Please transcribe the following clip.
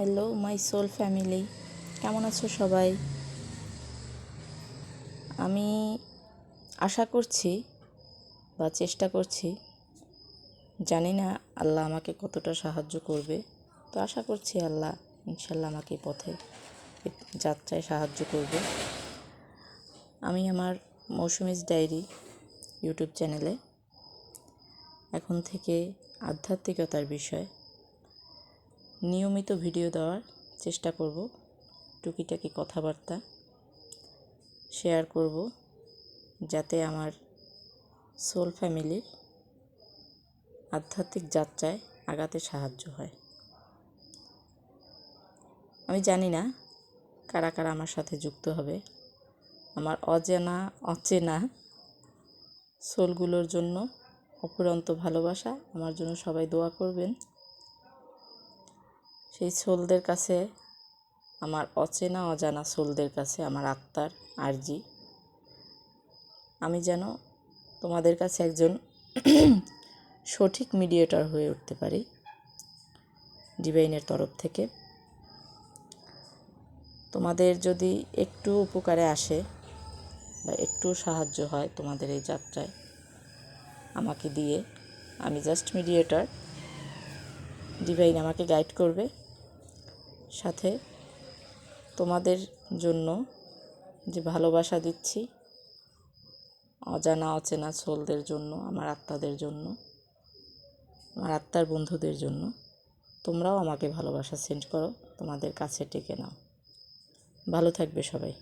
Hello my soul family কেমন আছো সবাই? আমি আশা করছি বা চেষ্টা করছি, জানি না আল্লাহ আমাকে কতটা সাহায্য করবে, তো আশা করছি আল্লাহ ইনশাল্লাহ আমাকে পথে যাত্রায় সাহায্য করবে। আমি আমার মৌসুমিজ ডায়েরি ইউটিউব চ্যানেলে এখন থেকে আধ্যাত্মিকতার বিষয় নিয়মিত ভিডিও দেওয়ার চেষ্টা করব, টুকিটাকি কথাবার্তা শেয়ার করব যাতে আমার সোল ফ্যামিলির আধ্যাত্মিক যাত্রায় আগাতে সাহায্য হয়। আমি জানি না কারা কারা আমার সাথে যুক্ত হবে। আমার অজানা, অচেনা সোলগুলোর জন্য অপুরন্ত ভালোবাসা। আমার জন্য সবাই দোয়া করবেন। সেই সোলদের কাছে, আমার অচেনা অজানা সোলদের কাছে আমার আত্মার আর্জি। আমি যেন তোমাদের কাছে একজন সঠিক মিডিয়েটর হয়ে উঠতে পারি ডিভাইনের তরফ থেকে। তোমাদের যদি একটু উপকারে আসে বা একটু সাহায্য হয় তোমাদের এই যাত্রায়, আমাকে দিয়ে, আমি জাস্ট মিডিয়েটর ডিভাইন আমাকে গাইড করবে। সাথে তোমাদের জন্য যে ভালোবাসা দিচ্ছি, অজানা, অচেনা ছোলদের জন্য, আমার আত্মাদের জন্য, আমার আত্মার বন্ধুদের জন্য, তোমরাও আমাকে ভালোবাসা সেন্ড করো, তোমাদের কাছে টেকে নাও। ভালো থাকবে সবাই।